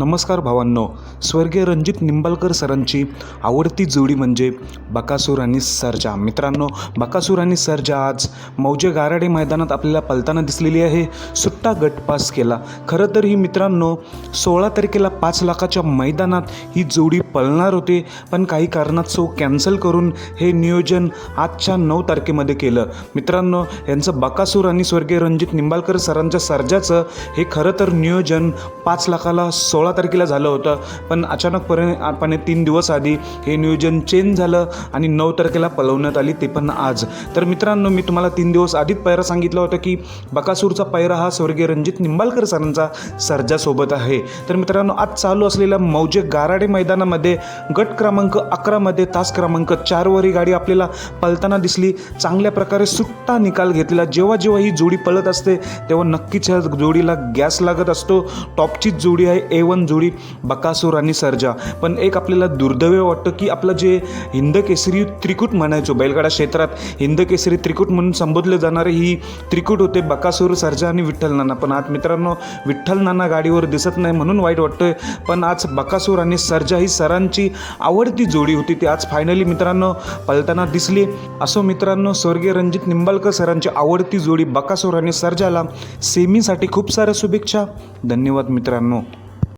नमस्कार भावांनो. स्वर्गीय रणजित निंबाळकर सरांची आवडती जोडी म्हणजे बकासूर आणि सर्जा. मित्रांनो बकासूर आणि सर्जा आज मौजे गाराडे मैदानात आपल्याला पलताना दिसलेली आहे. सुट्टा गटपास केला. खरं तर ही मित्रांनो सोळा तारखेला पाच लाखाच्या मैदानात ही जोडी पळणार होते पण काही कारणात कॅन्सल करून हे नियोजन आजच्या नऊ तारखेमध्ये केलं. मित्रांनो यांचं बकासूर आणि स्वर्गीय रणजित निंबाळकर सरांच्या सर्जाचं हे खरं तर नियोजन पाच लाखाला सोळा तारखेला झालं होतं. पण अचानकपणे आपण तीन दिवस आधी हे नियोजन चेंज झालं आणि नऊ तारखेला पळवण्यात आली ते पण आज. तर मित्रांनो मी तुम्हाला तीन दिवस आधीच पैरा सांगितलं होतं की बकासूरचा पैरा हा स्वर्गीय रणजित निंबाळकर सरांचा सर्जासोबत आहे. तर मित्रांनो आज चालू असलेल्या मौजे गाराडे मैदानामध्ये गट क्रमांक अकरामध्ये तास क्रमांक चारवरी गाडी आपल्याला पळताना दिसली. चांगल्या प्रकारे सुट्टा निकाल घेतला जेव्हा जेव्हा ही जोडी पळत असते तेव्हा नक्कीच ह्या जोडीला गॅस लागत असतो. टॉपचीच जोडी आहे ए वन जोडी बकासूर आणि सर्जा. पण एक आपल्याला दुर्दैव वाटतं की आपलं जे हिंद केसरी त्रिकूट म्हणायचो बैलगाडा क्षेत्रात हिंद केसरी त्रिकूट म्हणून संबोधले जाणारे ही त्रिकूट होते बकासूर सर्जा आणि विठ्ठल नाना. पण आज मित्रांनो विठ्ठल नाना गाडीवर दिसत नाही म्हणून वाईट वाटतंय. पण आज बकासूर आणि सर्जा ही सरांची आवडती जोडी होती. ती आज फायनली मित्रांनो पळताना दिसली. असो मित्रांनो स्वर्गीय रणजित निंबाळकर सरांची आवडती जोडी बकासूर आणि सर्जाला सेमीसाठी खूप साऱ्या शुभेच्छा. धन्यवाद मित्रांनो.